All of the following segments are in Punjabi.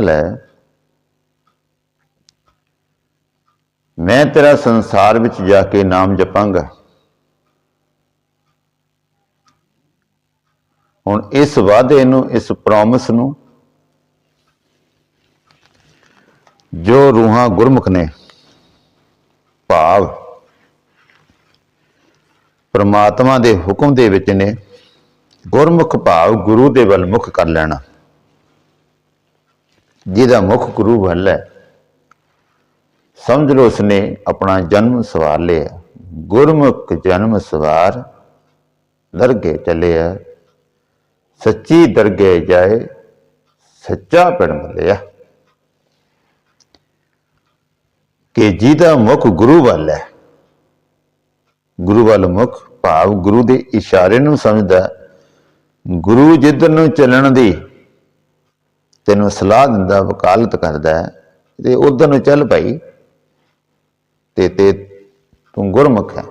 ਲੈ। ਮੈਂ ਤੇਰਾ ਸੰਸਾਰ ਵਿੱਚ ਜਾ ਕੇ ਨਾਮ ਜਪਾਂਗਾ। ਹੁਣ ਇਸ ਵਾਅਦੇ ਨੂੰ, ਇਸ ਪ੍ਰੋਮਿਸ ਨੂੰ ਜੋ ਰੂਹਾਂ ਗੁਰਮੁਖ ਨੇ, ਭਾਵ ਪ੍ਰਮਾਤਮਾ ਦੇ ਹੁਕਮ ਦੇ ਵਿੱਚ ਨੇ, ਗੁਰਮੁਖ ਭਾਵ ਗੁਰੂ ਦੇ ਵੱਲ ਮੁਖ ਕਰ ਲੈਣਾ। ਜਿਹਦਾ ਮੁੱਖ ਗੁਰੂ ਵੱਲ ਹੈ। ਸਮਝ ਲਓ ਉਸਨੇ ਆਪਣਾ ਜਨਮ ਸਵਾਰ ਲਿਆ। ਗੁਰਮੁਖ ਜਨਮ ਸਵਾਰ ਦਰਗੇ ਚੱਲਿਆ ਸੱਚੀ ਦਰਗੇ ਜਾਏ, ਸੱਚਾ ਪਿੰਡ ਮਿਲਿਆ। ਕਿ ਜਿਹਦਾ ਮੁਖ ਗੁਰੂ ਵੱਲ ਹੈ। ਗੁਰੂ ਵੱਲ ਮੁਖ ਭਾਵ ਗੁਰੂ ਦੇ ਇਸ਼ਾਰੇ ਨੂੰ ਸਮਝਦਾ। ਗੁਰੂ ਜਿੱਧਰ ਨੂੰ ਚੱਲਣ ਦੀ ਤੈਨੂੰ ਸਲਾਹ ਦਿੰਦਾ, ਵਕਾਲਤ ਕਰਦਾ ਹੈ, ਤੇ ਉਧਰ ਨੂੰ ਚੱਲ ਭਾਈ। ਤੇ ਤੇ ਤੂੰ ਗੁਰਮੁਖ ਹੈ।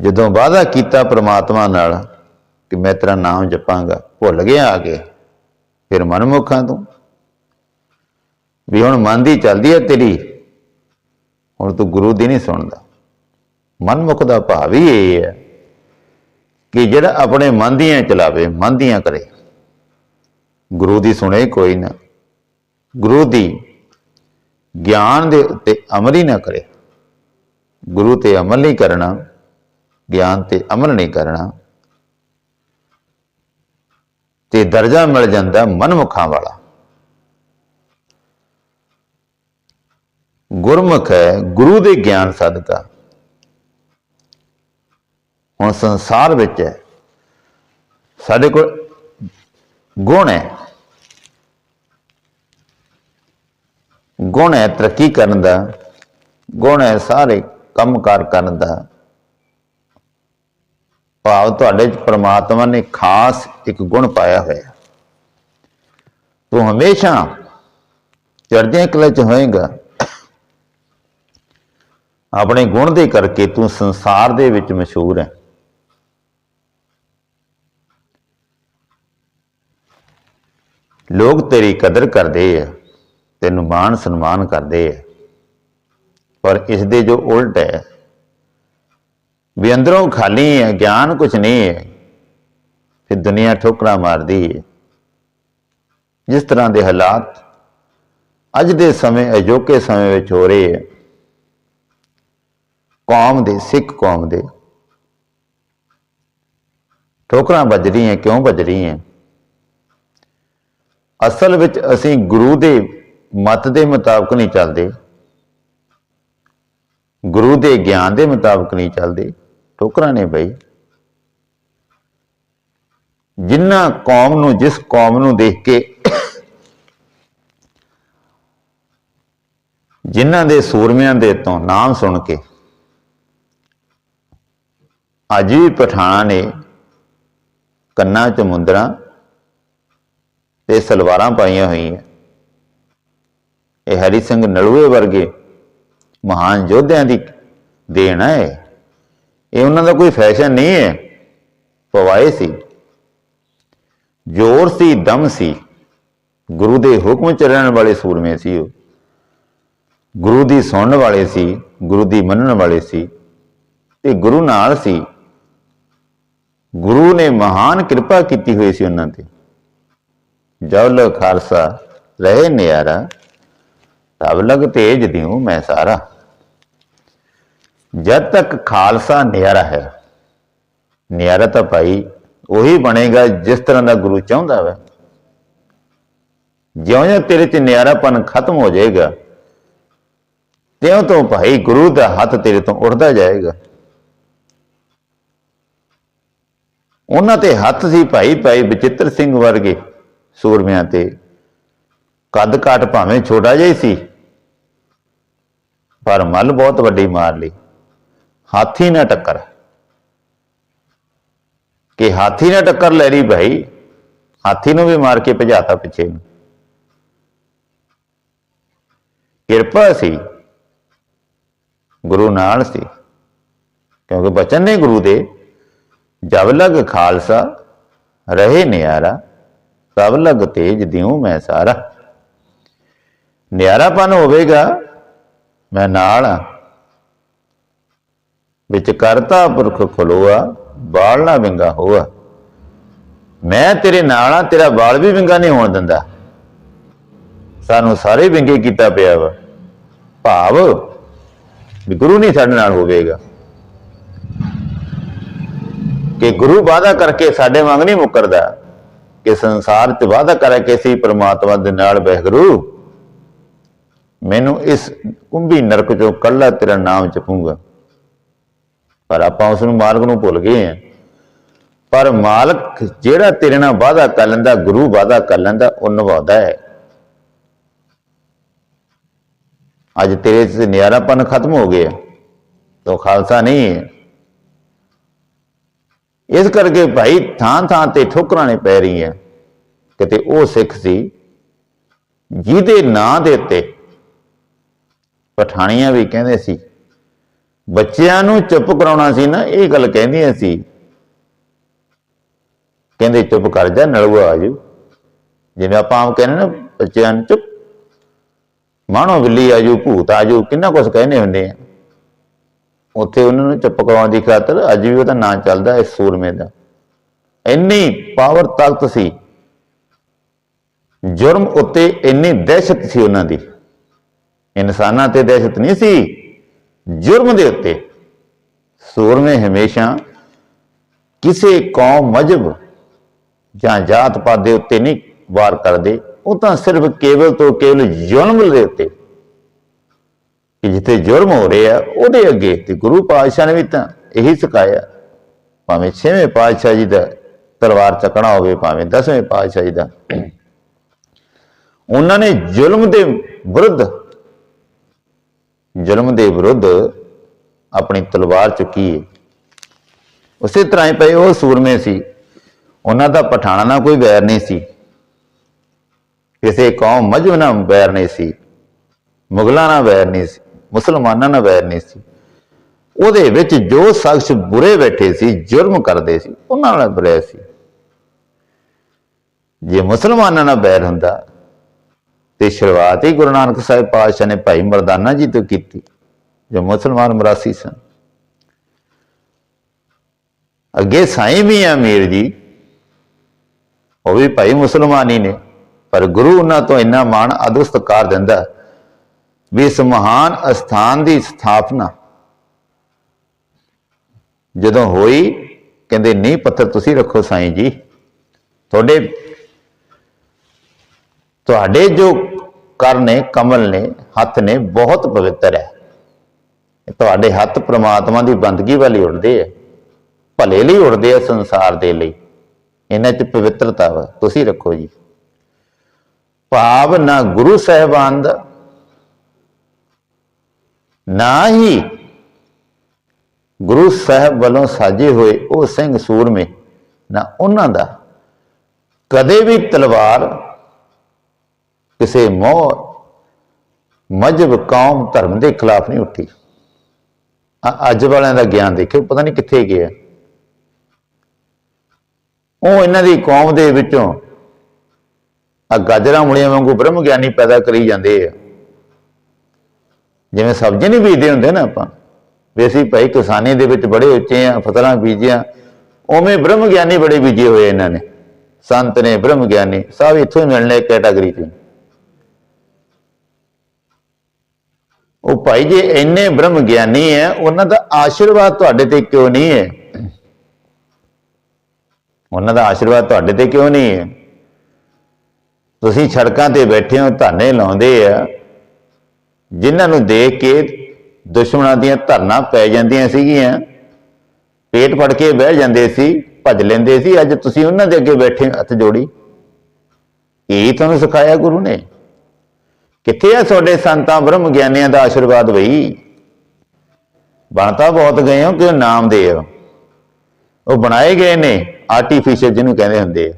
ਜਦੋਂ ਵਾਅਦਾ ਕੀਤਾ ਪ੍ਰਮਾਤਮਾ ਨਾਲ ਕਿ ਮੈਂ ਤੇਰਾ ਨਾਮ ਜਪਾਂਗਾ, ਭੁੱਲ ਗਿਆ ਆ ਕੇ, ਫਿਰ ਮਨਮੁਖਾਂ ਤੂੰ। ਵੀ ਹੁਣ ਮਨ ਦੀ ਚੱਲਦੀ ਹੈ ਤੇਰੀ, ਹੁਣ ਤੂੰ ਗੁਰੂ ਦੀ ਨਹੀਂ ਸੁਣਦਾ। ਮਨਮੁਖ ਦਾ ਭਾਵ ਹੀ ਇਹ ਹੈ ਕਿ ਜਿਹੜਾ ਆਪਣੇ ਮਨ ਦੀਆਂ ਚਲਾਵੇ, ਮਨ ਦੀਆਂ ਕਰੇ। ਗੁਰੂ ਦੀ ਸੁਣੇ ਕੋਈ ਨਾ। ਗੁਰੂ ਦੀ ਗਿਆਨ ਦੇ ਉੱਤੇ ਅਮਲ ਹੀ ਨਾ ਕਰੇ। ਗੁਰੂ ਤੇ ਅਮਲ ਨਹੀਂ ਕਰਨਾ, ਗਿਆਨ ਤੇ ਅਮਲ ਨਹੀਂ ਕਰਨਾ। ਤੇ ਦਰਜਾ ਮਿਲ ਜਾਂਦਾ ਮਨਮੁਖਾਂ ਵਾਲਾ। ਗੁਰਮੁਖ ਹੈ, ਗੁਰੂ ਦੇ ਗਿਆਨ ਸਦਕਾ। ਹੁਣ ਸੰਸਾਰ ਵਿੱਚ ਹੈ। ਸਾਡੇ ਕੋਲ ਗੁਣ ਹੈ। ਗੁਣ ਹੈ ਤਰੱਕੀ ਕਰਨ ਦਾ, ਗੁਣ ਹੈ ਸਾਰੇ ਕੰਮਕਾਰ ਕਰਨ ਦਾ। ਭਾਵ ਤੁਹਾਡੇ ਚ ਪ੍ਰਮਾਤਮਾ ਨੇ ਖਾਸ ਇੱਕ ਗੁਣ ਪਾਇਆ ਹੋਇਆ। ਤੂੰ ਹਮੇਸ਼ਾ ਚੜ੍ਹਦੀਆਂ ਕਲਾ ਚ ਹੋਏਗਾ। ਆਪਣੇ ਗੁਣ ਦੇ ਕਰਕੇ ਤੂੰ ਸੰਸਾਰ ਦੇ ਵਿੱਚ ਮਸ਼ਹੂਰ ਹੈ। ਲੋਕ ਤੇਰੀ ਕਦਰ ਕਰਦੇ ਆ। ਤੈਨੂੰ ਮਾਣ ਸਨਮਾਨ ਕਰਦੇ ਆ। ਪਰ ਇਸ ਦੇ ਜੋ ਉਲਟ ਹੈ, ਵੀ ਅੰਦਰੋਂ ਖਾਲੀ ਹੈ, ਗਿਆਨ ਕੁਝ ਨਹੀਂ ਹੈ, ਫਿਰ ਦੁਨੀਆ ਠੋਕਰਾਂ ਮਾਰਦੀ ਹੈ। ਜਿਸ ਤਰ੍ਹਾਂ ਦੇ ਹਾਲਾਤ ਅੱਜ ਦੇ ਸਮੇਂ, ਅਜੋਕੇ ਸਮੇਂ ਵਿੱਚ ਹੋ ਰਹੇ ਹੈ, ਕੌਮ ਦੇ, ਸਿੱਖ ਕੌਮ ਦੇ ਠੋਕਰਾਂ ਵੱਜ ਰਹੀਆਂ, ਕਿਉਂ ਵੱਜ ਰਹੀਆਂ? ਅਸਲ ਵਿੱਚ ਅਸੀਂ ਗੁਰੂ ਦੇ ਮਤ ਦੇ ਮੁਤਾਬਕ ਨਹੀਂ ਚੱਲਦੇ। ਗੁਰੂ ਦੇ ਗਿਆਨ ਦੇ ਮੁਤਾਬਕ ਨਹੀਂ ਚੱਲਦੇ। ਠੋਕਰਾਂ ਨੇ ਬਈ। ਜਿੰਨਾ ਕੌਮ ਨੂੰ, ਜਿਸ ਕੌਮ ਨੂੰ ਦੇਖ ਕੇ ਜਿਨ੍ਹਾਂ ਦੇ ਸੂਰਮਿਆਂ ਦੇ ਤੋਂ ਨਾਮ ਸੁਣ ਕੇ ਅੱਜ ਵੀ ਪਠਾਣਾ ਨੇ ਕੰਨਾਂ 'ਚ ਮੁੰਦਰਾਂ ਤੇ ਸਲਵਾਰਾਂ ਪਾਈਆਂ ਹੋਈਆਂ। ਇਹ ਹਰੀ ਸਿੰਘ ਨਲੂਏ ਵਰਗੇ ਮਹਾਨ ਯੋਧਿਆਂ ਦੀ ਦੇਣ ਹੈ ਇਹ। ਉਹਨਾਂ ਦਾ ਕੋਈ ਫੈਸ਼ਨ ਨਹੀਂ ਹੈ। ਪਵਾਏ ਸੀ। ਜ਼ੋਰ ਸੀ, ਦਮ ਸੀ। ਗੁਰੂ ਦੇ ਹੁਕਮ ਚ ਰਹਿਣ ਵਾਲੇ ਸੂਰਮੇ ਸੀ ਉਹ। ਗੁਰੂ ਦੀ ਸੁਣਨ ਵਾਲੇ ਸੀ, ਗੁਰੂ ਦੀ ਮੰਨਣ ਵਾਲੇ ਸੀ। ਤੇ ਗੁਰੂ ਨਾਲ ਸੀ। ਗੁਰੂ ਨੇ ਮਹਾਨ ਕਿਰਪਾ ਕੀਤੀ ਹੋਈ ਸੀ ਉਹਨਾਂ ਤੇ। ਜਵਲ ਖਾਲਸਾ ਰਹੇ ਨਿਆਰਾ। ਤਬ ਲਗ ਤੇਜ ਦਿਉ ਮੈਂ ਸਾਰਾ। ਜਦ ਤੱਕ ਖਾਲਸਾ ਨਿਆਰਾ ਹੈ, ਨਿਆਰਾ ਤਾਂ ਭਾਈ ਉਹੀ ਬਣੇਗਾ ਜਿਸ ਤਰ੍ਹਾਂ ਦਾ ਗੁਰੂ ਚਾਹੁੰਦਾ ਹੈ ਜਿਉਂ-ਜਿਉਂ ਤੇਰੇ 'ਚ ਨਿਆਰਾਪਨ ਖਤਮ ਹੋ ਜਾਏਗਾ, ਤਿਉਂ ਤੋਂ ਭਾਈ ਗੁਰੂ ਦਾ ਹੱਥ ਤੇਰੇ ਤੋਂ ਉੱਡਦਾ ਜਾਏਗਾ। ਉਹਨਾਂ ਤੇ ਹੱਥ ਸੀ ਭਾਈ ਭਾਈ ਬਚਿੱਤਰ ਸਿੰਘ ਵਰਗੇ ਸੂਰਮਿਆਂ ਤੇ। ਕੱਦ ਕਾਟ ਭਾਵੇਂ ਛੋਟਾ ਜਿਹਾ ਹੀ ਸੀ ਪਰ ਮੱਲ ਬਹੁਤ ਵੱਡੀ ਮਾਰ ਲਈ। ਹਾਥੀ ਨਾ ਟੱਕਰ। ਕਿ ਹਾਥੀ ਨਾ ਟੱਕਰ ਲੈ ਲਈ ਭਾਈ, ਹਾਥੀ ਨੂੰ ਵੀ ਮਾਰ ਕੇ ਭਜਾਤਾ ਪਿੱਛੇ ਨੂੰ। ਕਿਰਪਾ ਸੀ। ਗੁਰੂ ਨਾਲ ਸੀ। ਕਿਉਂਕਿ ਬਚਨ ਨੇ ਗੁਰੂ ਦੇ, ਜਬ ਲਗ ਖਾਲਸਾ, ਰਹੇ ਨਿਆਰਾ ਸਭ ਲਗ ਤੇਜ ਦਿਉ ਮੈਂ ਸਾਰਾ। ਨਿਆਰਾਪਨ ਹੋਵੇਗਾ ਮੈਂ ਨਾਲ ਆ। ਵਿੱਚ ਕਰਤਾ ਪੁਰਖ ਖਲੋਆ ਬਾਲ ਨਾ ਵਿੰਗਾ ਹੋਆ। ਮੈਂ ਤੇਰੇ ਨਾਲ ਆ, ਤੇਰਾ ਬਾਲ ਵੀ ਵਿੰਗਾ ਨਹੀਂ ਹੋਣ ਦਿੰਦਾ। ਸਾਨੂੰ ਸਾਰੇ ਵਿੰਗੇ ਕੀਤਾ ਪਿਆ ਵਾ। ਭਾਵ ਵੀ ਗੁਰੂ ਨਹੀਂ ਸਾਡੇ ਨਾਲ ਹੋਵੇਗਾ। ਕਿ ਗੁਰੂ ਵਾਅਦਾ ਕਰਕੇ ਸਾਡੇ ਵਾਂਗ ਨਹੀਂ ਮੁਕਰਦਾ। ਕਿ ਸੰਸਾਰ 'ਚ ਵਾਅਦਾ ਕਰਕੇ ਸੀ ਅਸੀਂ ਪ੍ਰਮਾਤਮਾ ਦੇ ਨਾਲ ਬਹਿਗਰੂ। ਮੈਨੂੰ ਇਸ ਕੁੰਭੀ ਨਰਕ ਚੋਂ ਕੱਲਾ ਤੇਰਾ ਨਾਮ ਜਪੂੰਗਾ ਪਰ ਆਪਾਂ ਉਸ ਨੂੰ ਮਾਲਕ ਨੂੰ ਭੁੱਲ ਗਏ ਆ ਪਰ ਮਾਲਕ ਜਿਹੜਾ ਤੇਰੇ ਨਾਲ ਵਾਅਦਾ ਕਰ ਲੈਂਦਾ, ਗੁਰੂ ਵਾਅਦਾ ਕਰ ਲੈਂਦਾ, ਉਹ ਨਿਭਾਉਂਦਾ ਹੈ। ਅੱਜ ਤੇਰੇ ਚ ਨਿਆਰਾਪਨ ਖਤਮ ਹੋ ਗਿਆ। ਤੋ ਖਾਲਸਾ ਨਹੀਂ ਹੈ। ਇਸ ਕਰਕੇ ਭਾਈ ਥਾਂ ਥਾਂ ਤੇ ਠੋਕਰਾਂ ਨੇ ਪੈ ਰਹੀਆਂ। ਕਿਤੇ ਉਹ ਸਿੱਖ ਸੀ, ਜਿਹਦੇ ਨਾਂ ਦੇ ਉੱਤੇ ਪਠਾਣੀਆਂ ਵੀ ਕਹਿੰਦੇ ਸੀ। ਬੱਚਿਆਂ ਨੂੰ ਚੁੱਪ ਕਰਾਉਣਾ ਸੀ ਨਾ, ਇਹ ਗੱਲ ਕਹਿੰਦੀਆਂ ਸੀ। ਕਹਿੰਦੇ, ਚੁੱਪ ਕਰ ਜਾ, ਨਲੂਆ ਆਜੂ ਜਿਵੇਂ ਆਪਾਂ ਆਮ ਕਹਿੰਦੇ ਨਾ, ਬੱਚਿਆਂ ਨੂੰ ਚੁੱਪ। ਮਾਣੋ ਬਿੱਲੀ ਆਜੂ ਭੂਤ ਆਜੂ ਕਿੰਨਾ ਕੁਝ ਕਹਿੰਦੇ ਹੁੰਦੇ ਆ। ਉੱਥੇ ਉਹਨਾਂ ਨੂੰ ਚੁੱਪ ਕਰਾਉਣ ਦੀ ਖਾਤਰ ਅੱਜ ਵੀ ਉਹਦਾ ਨਾਂ ਚੱਲਦਾ ਇਸ ਸੂਰਮੇ ਦਾ। ਇੰਨੀ ਪਾਵਰ ਤਾਕਤ ਸੀ। ਜੁਰਮ ਉੱਤੇ ਇੰਨੀ ਦਹਿਸ਼ਤ ਸੀ ਉਹਨਾਂ ਦੀ। ਇਨਸਾਨਾਂ ਤੇ ਦਹਿਸ਼ਤ ਨਹੀਂ ਸੀ। ਜੁਰਮ ਦੇ ਉੱਤੇ ਸੂਰਮੇ ਹਮੇਸ਼ਾ ਕਿਸੇ ਕੌਮ ਮਜਬ ਜਾਂ ਜਾਤ ਪਾਤ ਦੇ ਉੱਤੇ ਨਹੀਂ ਵਾਰ ਕਰਦੇ। ਉਹ ਤਾਂ ਸਿਰਫ ਕੇਵਲ ਤੋਂ ਕੇਵਲ ਜ਼ੁਲਮ ਦੇ ਉੱਤੇ ਕਿ ਜਿੱਥੇ ਜੁਰਮ ਹੋ ਰਿਹਾ, ਉਹਦੇ ਅੱਗੇ ਤੇ ਗੁਰੂ ਪਾਤਸ਼ਾਹ ਨੇ ਵੀ ਤਾਂ ਇਹੀ ਸਿਖਾਇਆ, ਭਾਵੇਂ ਛੇਵੇਂ ਪਾਤਸ਼ਾਹ ਜੀ ਦਾ ਤਲਵਾਰ ਚੱਕਣਾ ਹੋਵੇ, ਭਾਵੇਂ ਦਸਵੇਂ ਪਾਤਸ਼ਾਹ ਜੀ ਦਾ। ਉਹਨਾਂ ਨੇ ਜ਼ੁਲਮ ਦੇ ਵਿਰੁੱਧ ਜ਼ੁਲਮ ਦੇ ਵਿਰੁੱਧ ਆਪਣੀ ਤਲਵਾਰ ਚੁੱਕੀ ਹੈ ਉਸੇ ਤਰ੍ਹਾਂ ਹੀ ਪਏ ਉਹ ਸੂਰਮੇ ਸੀ। ਉਹਨਾਂ ਦਾ ਪਠਾਣਾ ਨਾਲ ਕੋਈ ਵੈਰ ਨਹੀਂ ਸੀ। ਕਿਸੇ ਕੌਮ ਮਜਬ ਨਾਲ ਵੈਰ ਨਹੀਂ ਸੀ। ਮੁਗਲਾਂ ਨਾਲ ਵੈਰ ਨਹੀਂ ਸੀ। ਮੁਸਲਮਾਨਾਂ ਨਾਲ ਵੈਰ ਨਹੀਂ ਸੀ। ਉਹਦੇ ਵਿੱਚ ਜੋ ਸ਼ਖਸ ਬੁਰੇ ਬੈਠੇ ਸੀ, ਜੁਰਮ ਕਰਦੇ ਸੀ, ਉਹਨਾਂ ਨਾਲ ਬੁਰੇ ਸੀ। ਜੇ ਮੁਸਲਮਾਨਾਂ ਨਾਲ ਵੈਰ ਹੁੰਦਾ ਤੇ ਸ਼ੁਰੂਆਤ ਹੀ ਗੁਰੂ ਨਾਨਕ ਸਾਹਿਬ ਪਾਤਸ਼ਾਹ ਨੇ ਭਾਈ ਮਰਦਾਨਾ ਜੀ ਤੋਂ ਕੀਤੀ, ਜੋ ਮੁਸਲਮਾਨ ਮਰਾਸੀ ਸਨ। ਅੱਗੇ ਸਾਈਂ ਵੀ ਆ ਮੀਰ ਜੀ, ਉਹ ਵੀ ਭਾਈ ਮੁਸਲਮਾਨ ਹੀ ਨੇ, ਪਰ ਗੁਰੂ ਉਹਨਾਂ ਤੋਂ ਇੰਨਾ ਮਾਣ ਅਦਬ ਕਰ ਦਿੰਦਾ ਵੀ ਇਸ ਮਹਾਨ ਅਸਥਾਨ ਦੀ ਸਥਾਪਨਾ ਜਦੋਂ ਹੋਈ, ਕਹਿੰਦੇ ਨੀ ਪੱਥਰ ਤੁਸੀਂ ਰੱਖੋ ਸਾਈਂ ਜੀ, ਤੁਹਾਡੇ ਤੁਹਾਡੇ ਜੋ ਕਰ ਨੇ, ਕਮਲ ਨੇ, ਹੱਥ ਨੇ, ਬਹੁਤ ਪਵਿੱਤਰ ਹੈ। ਤੁਹਾਡੇ ਹੱਥ ਪ੍ਰਮਾਤਮਾ ਦੀ ਬੰਦਗੀ ਵਾਲੀ ਉੜਦੇ ਆ ਭਲੇ ਲਈ ਉੜਦੇ ਆ ਸੰਸਾਰ ਦੇ ਲਈ। ਇਹਨਾਂ 'ਚ ਪਵਿੱਤਰਤਾ ਵਾ, ਤੁਸੀਂ ਰੱਖੋ ਜੀ। ਭਾਵ ਨਾ ਗੁਰੂ ਸਾਹਿਬਾਨ ਦਾ, ਨਾ ਹੀ ਗੁਰੂ ਸਾਹਿਬ ਵੱਲੋਂ ਸਾਜੇ ਹੋਏ ਉਹ ਸਿੰਘ ਸੂਰਮੇ, ਨਾ ਉਹਨਾਂ ਦਾ। ਕਦੇ ਵੀ ਤਲਵਾਰ ਕਿਸੇ ਮੋਹ ਮਜਬ ਕੌਮ ਧਰਮ ਦੇ ਖਿਲਾਫ ਨਹੀਂ ਉੱਠੀ। ਆ- ਅੱਜ ਵਾਲਿਆਂ ਦਾ ਗਿਆਨ ਦੇਖਿਓ, ਪਤਾ ਨਹੀਂ ਕਿੱਥੇ ਗਿਆ। ਉਹ ਇਹਨਾਂ ਦੀ ਕੌਮ ਦੇ ਵਿੱਚੋਂ ਆ ਗਾਜਰਾਂ ਮੁੜੀਆਂ ਵਾਂਗੂ ਬ੍ਰਹਮ ਗਿਆਨੀ ਪੈਦਾ ਕਰੀ ਜਾਂਦੇ ਆ। ਜਿਵੇਂ ਸਬਜ਼ੀ ਨਹੀਂ ਬੀਜਦੇ ਹੁੰਦੇ ਨਾ ਆਪਾਂ। ਵੀ ਅਸੀਂ ਭਾਈ ਕਿਸਾਨੀ ਦੇ ਵਿੱਚ ਬੜੇ ਉੱਚੇ ਆ, ਫਸਲਾਂ ਬੀਜੀਆਂ। ਉਵੇਂ ਬ੍ਰਹਮ ਗਿਆਨੀ ਬੜੇ ਬੀਜੇ ਹੋਏ ਇਹਨਾਂ ਨੇ। ਸੰਤ ਨੇ ਬ੍ਰਹਮ ਗਿਆਨੀ ਸਭ ਇੱਥੋਂ ਹੀ ਮਿਲਣੇ ਕੈਟਾਗਰੀ 'ਚ। ਉਹ ਭਾਈ ਜੇ, ਇੰਨੇ ਬ੍ਰਹਮ ਗਿਆਨੀ ਹੈ ਉਹਨਾਂ ਦਾ ਆਸ਼ੀਰਵਾਦ ਤੁਹਾਡੇ ਤੇ ਕਿਉਂ ਨਹੀਂ ਹੈ ਉਹਨਾਂ ਦਾ ਆਸ਼ੀਰਵਾਦ ਤੁਹਾਡੇ ਤੇ ਕਿਉਂ ਨਹੀਂ ਹੈ ਤੁਸੀਂ ਸੜਕਾਂ ਤੇ ਬੈਠੇ ਹੋ, ਧਰਨੇ ਲਾਉਂਦੇ ਆ। ਜਿਨ੍ਹਾਂ ਨੂੰ ਦੇਖ ਕੇ ਦੁਸ਼ਮਣਾਂ ਦੀਆਂ ਧਰਨਾ ਪੈ ਜਾਂਦੀਆਂ ਸੀਗੀਆਂ, ਪੇਟ ਫੜ ਕੇ ਬਹਿ ਜਾਂਦੇ ਸੀ, ਭੱਜ ਲੈਂਦੇ ਸੀ। ਅੱਜ ਤੁਸੀਂ ਉਹਨਾਂ ਦੇ ਅੱਗੇ ਬੈਠੇ ਹੱਥ ਜੋੜੀ। ਇਹ ਤੁਹਾਨੂੰ ਸਿਖਾਇਆ ਗੁਰੂ ਨੇ? ਕਿੱਥੇ ਆ ਤੁਹਾਡੇ ਸੰਤਾਂ ਬ੍ਰਹਮ ਗਿਆਨੀਆਂ ਦਾ ਆਸ਼ੀਰਵਾਦ ਬਈ? ਬਣਤਾ ਬਹੁਤ ਗਏ ਹੋ ਕਿ ਨਾਮ ਦੇ ਆ? ਉਹ ਬਣਾਏ ਗਏ ਨੇ ਆਰਟੀਫੀਸ਼ੀਅਲ ਜਿਹਨੂੰ ਕਹਿੰਦੇ ਹੁੰਦੇ ਆ।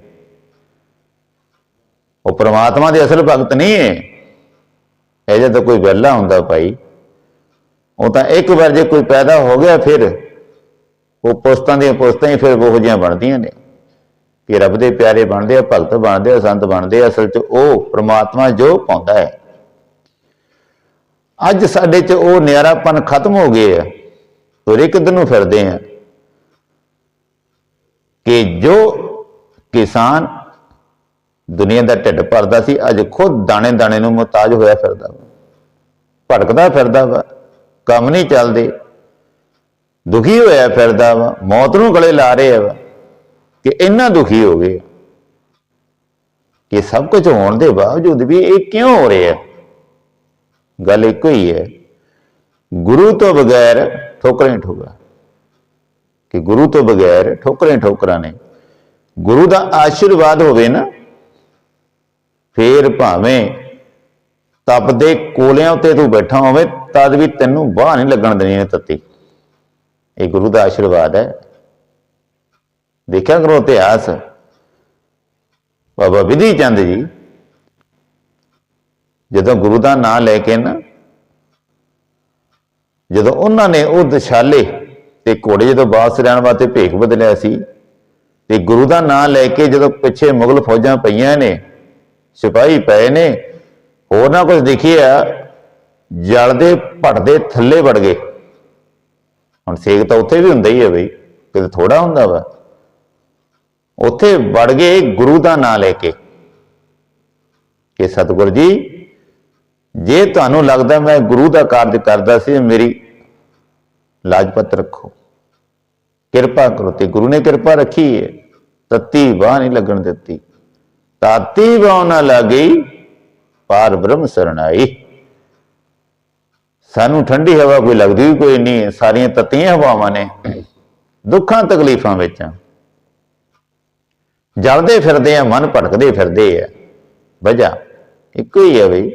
ਉਹ ਪ੍ਰਮਾਤਮਾ ਦੇ ਅਸਲ ਭਗਤ ਨਹੀਂ ਹੈ ਇਹ ਜਦ ਕੋਈ ਵਿਹਲਾ ਹੁੰਦਾ ਭਾਈ। ਉਹ ਤਾਂ ਇੱਕ ਵਾਰ ਜੇ ਕੋਈ ਪੈਦਾ ਹੋ ਗਿਆ ਫਿਰ, ਉਹ ਪੁਸਤਾਂ ਦੀਆਂ ਪੁਸਤਾਂ ਹੀ ਫਿਰ ਉਹ ਜਿਹੀਆਂ ਬਣਦੀਆਂ ਨੇ। ਕਿ ਰੱਬ ਦੇ ਪਿਆਰੇ ਬਣਦੇ ਆ, ਭਗਤ ਬਣਦੇ ਆ, ਸੰਤ ਬਣਦੇ ਆ, ਅਸਲ 'ਚ ਉਹ ਪ੍ਰਮਾਤਮਾ ਜੋ ਪਾਉਂਦਾ ਹੈ। ਅੱਜ ਸਾਡੇ 'ਚ ਉਹ ਨਿਆਰਾਪਨ ਖਤਮ ਹੋ ਗਏ ਆ ਤੁਰੇ ਕਿੱਧਰ ਨੂੰ ਫਿਰਦੇ ਆ। ਕਿ ਜੋ ਕਿਸਾਨ ਦੁਨੀਆ ਦਾ ਢਿੱਡ ਭਰਦਾ ਸੀ, ਅੱਜ ਖੁਦ ਦਾਣੇ ਦਾਣੇ ਨੂੰ ਮੁਹਤਾਜ ਹੋਇਆ ਫਿਰਦਾ ਵਾ। ਭਟਕਦਾ ਫਿਰਦਾ ਵਾ, ਕੰਮ ਨਹੀਂ ਚੱਲਦੇ। ਦੁਖੀ ਹੋਇਆ ਫਿਰਦਾ ਵਾ, ਮੌਤ ਨੂੰ ਗਲੇ ਲਾ ਰਿਹਾ ਵਾ, ਕਿ ਇੰਨਾ ਦੁਖੀ ਹੋ ਗਏ ਕਿ ਸਭ ਕੁਝ ਹੋਣ ਦੇ ਬਾਵਜੂਦ ਵੀ ਇਹ ਕਿਉਂ ਹੋ ਰਿਹਾ? ਗੱਲ ਇੱਕੋ ਹੀ ਹੈ। ਗੁਰੂ ਤੋਂ ਬਗੈਰ ਠੋਕਰਾਂ ਠੋਕਰਾਂ। ਕਿ ਗੁਰੂ ਤੋਂ ਬਗੈਰ ਠੋਕਰਾਂ ਠੋਕਰਾਂ ਨੇ। ਗੁਰੂ ਦਾ ਆਸ਼ੀਰਵਾਦ ਹੋਵੇ ਨਾ, ਫੇਰ ਭਾਵੇਂ ਤਪਦੇ ਕੋਲਿਆਂ ਉੱਤੇ ਤੂੰ ਬੈਠਾ ਹੋਵੇ, ਤਦ ਵੀ ਤੈਨੂੰ ਬਾਹ ਨਹੀਂ ਲੱਗਣ ਦੇਣੀ ਇਹ ਤੱਤੀ। ਇਹ ਗੁਰੂ ਦਾ ਆਸ਼ੀਰਵਾਦ ਹੈ। ਦੇਖਿਆ ਕਰੋ ਇਤਿਹਾਸ। ਬਾਬਾ ਵਿਧੀ ਚੰਦ ਜੀ ਜਦੋਂ ਗੁਰੂ ਦਾ ਨਾਮ ਲੈ ਕੇ ਨਾ, ਜਦੋਂ ਉਹਨਾਂ ਨੇ ਉਹ ਦਸ਼ਾਲੇ ਤੇ ਘੋੜੇ ਜਦੋਂ ਬਾਸ ਰਹਿਣ ਵਾਸਤੇ ਭੇਖ ਬਦਲਿਆ ਸੀ ਤੇ ਗੁਰੂ ਦਾ ਨਾਮ ਲੈ ਕੇ ਜਦੋਂ ਪਿੱਛੇ ਮੁਗਲ ਫੌਜਾਂ ਪਈਆਂ ਨੇ, ਸਿਪਾਹੀ ਪਏ ਨੇ, ਹੋਰ ਨਾ ਕੁਝ ਦਿਖਿਆ ਜਲਦੇ ਭਟਦੇ ਥੱਲੇ ਵੜ ਗਏ। ਹੁਣ ਸੇਕ ਤਾਂ ਉੱਥੇ ਵੀ ਹੁੰਦਾ ਹੀ ਹੈ ਬਈ, ਕਿਤੇ ਥੋੜਾ ਹੁੰਦਾ ਵਾ। ਉੱਥੇ ਵੜ ਗਏ ਗੁਰੂ ਦਾ ਨਾਮ ਲੈ ਕੇ। ਕਿ ਸਤਿਗੁਰ ਜੀ ਜੇ ਤੁਹਾਨੂੰ ਲੱਗਦਾ ਮੈਂ ਗੁਰੂ ਦਾ ਕਾਰਜ ਕਰਦਾ ਸੀ, ਮੇਰੀ ਲਾਜਪਤ ਰੱਖੋ। ਕਿਰਪਾ ਕਰੋ ਤੇ ਗੁਰੂ ਨੇ ਕਿਰਪਾ ਰੱਖੀ ਹੈ ਤੱਤੀ ਬਾਹ ਨਹੀਂ ਲੱਗਣ ਦਿੱਤੀ। ਤਾਤੀ ਬਾਹ ਨਾ ਲੱਗੀ, ਪਾਰ ਬ੍ਰਹਮ ਸਰਣਾਈ ਸਾਨੂੰ ਠੰਡੀ ਹਵਾ ਕੋਈ ਲੱਗਦੀ ਵੀ ਕੋਈ ਨਹੀਂ ਹੈ ਸਾਰੀਆਂ ਤੱਤੀਆਂ ਹਵਾਵਾਂ ਨੇ। ਦੁੱਖਾਂ, ਤਕਲੀਫਾਂ ਵਿੱਚ ਜਲਦੇ ਫਿਰਦੇ ਆ, ਮਨ ਭਟਕਦੇ ਫਿਰਦੇ ਆ। ਵਜ੍ਹਾ ਇੱਕੋ ਹੀ ਹੈ ਬਈ।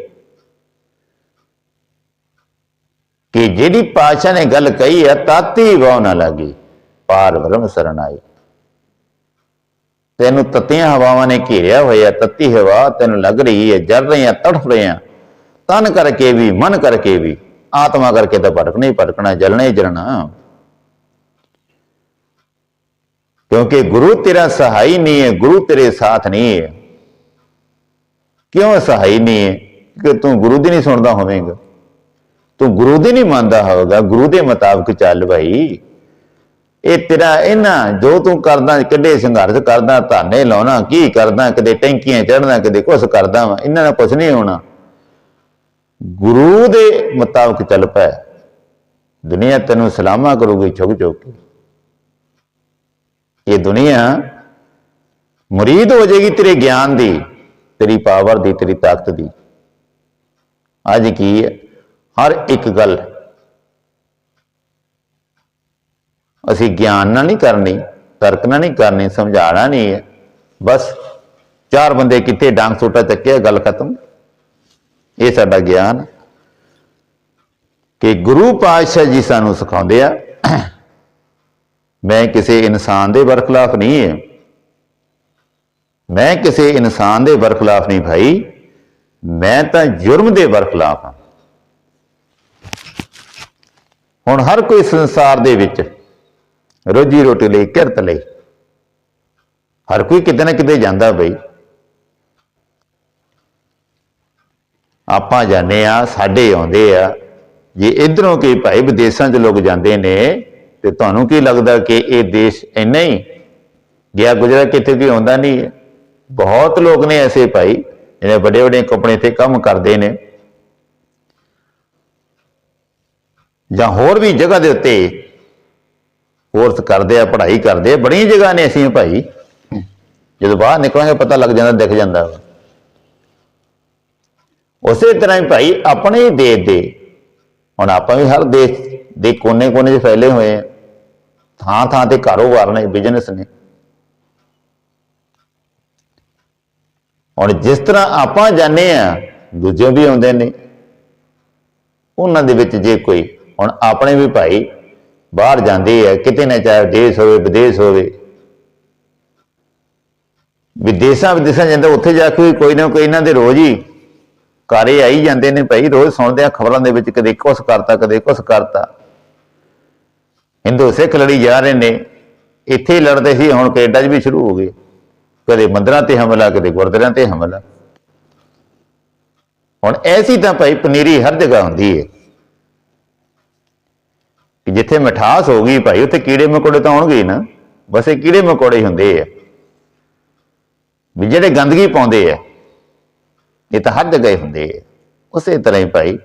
ਕਿ ਜਿਹੜੀ ਪਾਸ਼ਾ ਨੇ ਗੱਲ ਕਹੀ ਹੈ, ਤਾਤੀ ਵਾਹ ਨਾ ਲੱਗੀ, ਪਾਰ ਬ੍ਰਹਮ ਸਰਣਾਈ ਤੈਨੂੰ ਤੱਤੀਆਂ ਹਵਾਵਾਂ ਨੇ ਘੇਰਿਆ ਹੋਇਆ, ਤੱਤੀ ਹਵਾ ਤੈਨੂੰ ਲੱਗ ਰਹੀ ਹੈ ਜਲ ਰਹੀਆਂ ਤੜਫ ਰਹੀਆਂ ਤਨ ਕਰਕੇ ਵੀ, ਮਨ ਕਰਕੇ ਵੀ, ਆਤਮਾ ਕਰਕੇ ਤਾਂ ਭਟਕਣਾ ਹੀ ਭਟਕਣਾ, ਜਲਣਾ ਹੀ ਜਲਣਾ। ਕਿਉਂਕਿ ਗੁਰੂ ਤੇਰਾ ਸਹਾਈ ਨਹੀਂ ਹੈ, ਗੁਰੂ ਤੇਰੇ ਸਾਥ ਨਹੀਂ ਹੈ। ਕਿਉਂ ਸਹਾਈ ਨਹੀਂ ਹੈ? ਕਿ ਤੂੰ ਗੁਰੂ ਦੀ ਨਹੀਂ ਸੁਣਦਾ ਹੋਵੇਂਗਾ। ਤੂੰ ਗੁਰੂ ਦੀ ਨਹੀਂ ਮੰਨਦਾ ਹੋਵੇਗਾ ਗੁਰੂ ਦੇ ਮੁਤਾਬਕ ਚੱਲ ਭਾਈ ਇਹ ਤੇਰਾ ਇਹਨਾਂ ਜੋ ਤੂੰ ਕਰਦਾ, ਕਿੱਡੇ ਸੰਘਰਸ਼ ਕਰਦਾ ਧਾਨੇ ਲਾਉਣਾ, ਕੀ ਕਰਦਾ ਕਦੇ ਟੈਂਕੀਆਂ ਚੜਨਾ ਕਦੇ ਕੁਛ ਕਰਦਾ ਵਾ, ਇਹਨਾਂ ਨਾਲ ਕੁਛ ਨਹੀਂ ਹੋਣਾ। ਗੁਰੂ ਦੇ ਮੁਤਾਬਕ ਚੱਲ ਪੈ। ਦੁਨੀਆ ਤੈਨੂੰ ਸਲਾਮਾ ਕਰੂਗੀ ਝੁਕ ਝੁਕ ਕੇ। ਇਹ ਦੁਨੀਆ ਮੁਰੀਦ ਹੋ ਜਾਏਗੀ ਤੇਰੇ ਗਿਆਨ ਦੀ, ਤੇਰੀ ਪਾਵਰ ਦੀ, ਤੇਰੀ ਤਾਕਤ ਦੀ। ਅੱਜ ਕੀ ਹੈ? ਹਰ ਇੱਕ ਗੱਲ। ਅਸੀਂ ਗਿਆਨ ਨਾਲ ਨਹੀਂ ਕਰਨੀ, ਤਰਕ ਨਾਲ ਨਹੀਂ ਕਰਨੀ ਸਮਝਾਣਾ ਨਹੀਂ ਹੈ। ਬਸ ਚਾਰ ਬੰਦੇ ਕਿੱਥੇ ਡਾਂਗ ਸੋਟਾ ਚੱਕਿਆ, ਗੱਲ ਖਤਮ। ਇਹ ਸਾਡਾ ਗਿਆਨ। ਕਿ ਗੁਰੂ ਪਾਤਸ਼ਾਹ ਜੀ ਸਾਨੂੰ ਸਿਖਾਉਂਦੇ ਆ, ਮੈਂ ਕਿਸੇ ਇਨਸਾਨ ਦੇ ਬਰਖਲਾਫ ਨਹੀਂ ਹੈ। ਮੈਂ ਕਿਸੇ ਇਨਸਾਨ ਦੇ ਬਰਖਲਾਫ ਨਹੀਂ ਭਾਈ। ਮੈਂ ਤਾਂ ਜੁਰਮ ਦੇ ਵਰਖਲਾਫ ਹਾਂ। ਹੁਣ ਹਰ ਕੋਈ ਸੰਸਾਰ ਦੇ ਵਿੱਚ ਰੋਜੀ ਰੋਟੀ ਲਈ, ਕਿਰਤ ਲਈ, ਹਰ ਕੋਈ ਕਿਤੇ ਨਾ ਕਿਤੇ ਜਾਂਦਾ ਬਈ। ਆਪਾਂ ਜਾਣੇ ਆ ਸਾਡੇ ਆਉਂਦੇ ਆ। ਜੇ ਇਧਰੋਂ ਕੀ ਭਾਈ ਵਿਦੇਸ਼ਾਂ 'ਚ ਲੋਕ ਜਾਂਦੇ ਨੇ, ਤੇ ਤੁਹਾਨੂੰ ਕੀ ਲੱਗਦਾ ਕਿ ਇਹ ਦੇਸ਼ ਇੰਨਾ ਹੀ ਗਿਆ ਗੁਜਰਾ ਕਿਤੇ ਵੀ ਆਉਂਦਾ ਨਹੀਂ ਹੈ? ਬਹੁਤ ਲੋਕ ਨੇ ਐਸੇ ਭਾਈ, ਜਿਹੜੇ ਵੱਡੇ ਵੱਡੇ ਕੰਪਨੀ ਤੇ ਕੰਮ ਕਰਦੇ ਨੇ। ਜਾਂ ਹੋਰ ਵੀ ਜਗ੍ਹਾ ਦੇ ਉੱਤੇ ਕੋਰਸ ਕਰਦੇ ਆ, ਪੜ੍ਹਾਈ ਕਰਦੇ ਆ, ਬੜੀਆਂ ਜਗ੍ਹਾ ਨੇ ਅਸੀਂ ਭਾਈ। ਜਦੋਂ ਬਾਹਰ ਨਿਕਲਾਂਗੇ ਪਤਾ ਲੱਗ ਜਾਂਦਾ, ਦਿਖ ਜਾਂਦਾ। ਵਾ ਉਸੇ ਤਰ੍ਹਾਂ ਹੀ ਭਾਈ, ਆਪਣੇ ਹੀ ਦੇਸ਼ ਦੇ, ਹੁਣ ਆਪਾਂ ਵੀ ਹਰ ਦੇਸ਼ ਦੇ ਕੋਨੇ-ਕੋਨੇ 'ਚ ਫੈਲੇ ਹੋਏ ਆ। ਥਾਂ ਥਾਂ ਤੇ ਕਾਰੋਬਾਰ ਨੇ ਬਿਜ਼ਨਸ ਨੇ। ਹੁਣ ਜਿਸ ਤਰ੍ਹਾਂ ਆਪਾਂ ਜਾਣੇ ਆ, ਦੂਜੇ ਵੀ ਆਉਂਦੇ ਨੇ। ਉਹਨਾਂ ਦੇ ਵਿੱਚ ਜੇ ਕੋਈ ਹੁਣ ਆਪਣੇ ਵੀ ਭਾਈ ਬਾਹਰ ਜਾਂਦੇ ਆ, ਕਿਤੇ ਨਾ ਚਾਹੇ ਦੇਸ਼ ਹੋਵੇ, ਵਿਦੇਸ਼ ਹੋਵੇ। ਵਿਦੇਸ਼ਾਂ ਵਿਦੇਸ਼ਾਂ ਜਾਂਦਾ, ਉੱਥੇ ਜਾ ਕੇ ਵੀ ਕੋਈ ਨਾ ਕੋਈ ਇਹਨਾਂ ਦੇ ਰੋਜ਼ ਹੀ ਕਾਰੇ ਆਈ ਜਾਂਦੇ ਨੇ ਭਾਈ, ਰੋਜ਼ ਸੁਣਦੇ ਆ ਖਬਰਾਂ ਦੇ ਵਿੱਚ, ਕਦੇ ਕੁਛ ਕਰਤਾ, ਕਦੇ ਕੁਛ ਕਰਤਾ। ਹਿੰਦੂ, ਸਿੱਖ ਲੜੀ ਜਾ ਰਹੇ ਨੇ, ਇੱਥੇ ਲੜਦੇ ਸੀ, ਹੁਣ ਕੈਨੇਡਾ 'ਚ ਵੀ ਸ਼ੁਰੂ ਹੋ ਗਏ। ਕਦੇ ਮੰਦਰਾਂ ਤੇ ਹਮਲਾ, ਕਦੇ ਗੁਰਦੁਆਰਿਆਂ ਤੇ ਹਮਲਾ। ਹੁਣ ਐਸੀ ਤਾਂ ਭਾਈ ਪਨੀਰੀ ਹਰ ਜਗ੍ਹਾ ਹੁੰਦੀ ਹੈ ਕਿ ਜਿੱਥੇ ਮਿਠਾਸ ਹੋ ਗਈ ਭਾਈ, ਉੱਥੇ ਕੀੜੇ ਮਕੌੜੇ ਤਾਂ ਆਉਣਗੇ ਨਾ। ਬਸ ਇਹ ਕੀੜੇ ਮਕੌੜੇ ਹੀ ਹੁੰਦੇ ਆ। ਵੀ ਜਿਹੜੇ ਗੰਦਗੀ ਪਾਉਂਦੇ ਆ, ਇਹ ਤਾਂ ਹਰ ਜਗ੍ਹਾ ਹੀ ਹੁੰਦੇ ਆ। ਉਸੇ ਤਰ੍ਹਾਂ ਹੀ ਭਾਈ,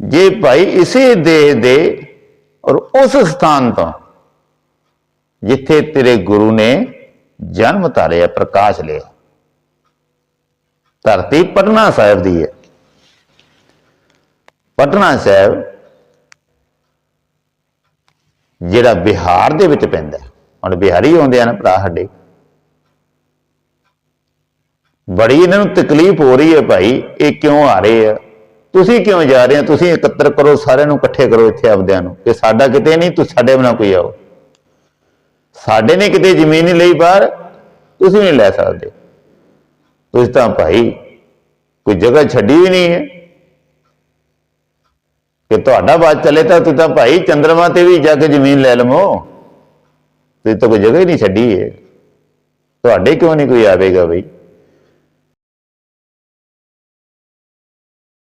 ਜੇ ਭਾਈ ਇਸੇ ਦੇ ਦੇ ਔਰ ਉਸ ਸਥਾਨ ਤੋਂ ਜਿੱਥੇ ਤੇਰੇ ਗੁਰੂ ਨੇ ਜਨਮ ਧਾਰਿਆ, ਪ੍ਰਕਾਸ਼ ਲਿਆ, ਧਰਤੀ ਪਟਨਾ ਸਾਹਿਬ ਦੀ ਹੈ। ਪਟਨਾ ਸਾਹਿਬ ਜਿਹੜਾ ਬਿਹਾਰ ਦੇ ਵਿੱਚ ਪੈਂਦਾ ਹੁਣ ਬਿਹਾਰੀ ਆਉਂਦੇ ਆ ਨਾ ਭਰਾ ਸਾਡੇ। ਬੜੀ ਇਹਨਾਂ ਨੂੰ ਤਕਲੀਫ ਹੋ ਰਹੀ ਹੈ ਭਾਈ, ਇਹ ਕਿਉਂ ਆ ਰਹੇ ਆ? ਤੁਸੀਂ ਕਿਉਂ ਜਾ ਰਹੇ ਆ ਤੁਸੀਂ ਇਕੱਤਰ ਕਰੋ, ਸਾਰਿਆਂ ਨੂੰ ਇਕੱਠੇ ਕਰੋ ਇੱਥੇ ਆਪਦਿਆਂ ਨੂੰ। ਕਿ ਸਾਡਾ ਕਿਤੇ ਨਹੀਂ ਤੂੰ ਸਾਡੇ ਬਣਾ ਕੋਈ ਆਓ। ਸਾਡੇ ਨੇ ਕਿਤੇ ਜ਼ਮੀਨ ਨਹੀਂ ਲਈ ਬਾਹਰ, ਤੁਸੀਂ ਨਹੀਂ ਲੈ ਸਕਦੇ। ਤੁਸੀਂ ਤਾਂ ਭਾਈ, ਕੋਈ ਜਗ੍ਹਾ ਛੱਡੀ ਵੀ ਨਹੀਂ ਹੈ। ਕਿ ਤੁਹਾਡਾ ਬਾਤ ਚੱਲੇ ਤਾਂ ਤੁਸੀਂ ਤਾਂ ਭਾਈ ਚੰਦਰਮਾ ਤੇ ਵੀ ਜਾ ਕੇ ਜ਼ਮੀਨ ਲੈ ਲਵੋ। ਤੁਸੀਂ ਤਾਂ ਕੋਈ ਜਗ੍ਹਾ ਹੀ ਨਹੀਂ ਛੱਡੀ ਹੈ ਤੁਹਾਡੇ ਕਿਉਂ ਨਹੀਂ ਕੋਈ ਆਵੇਗਾ ਬਈ?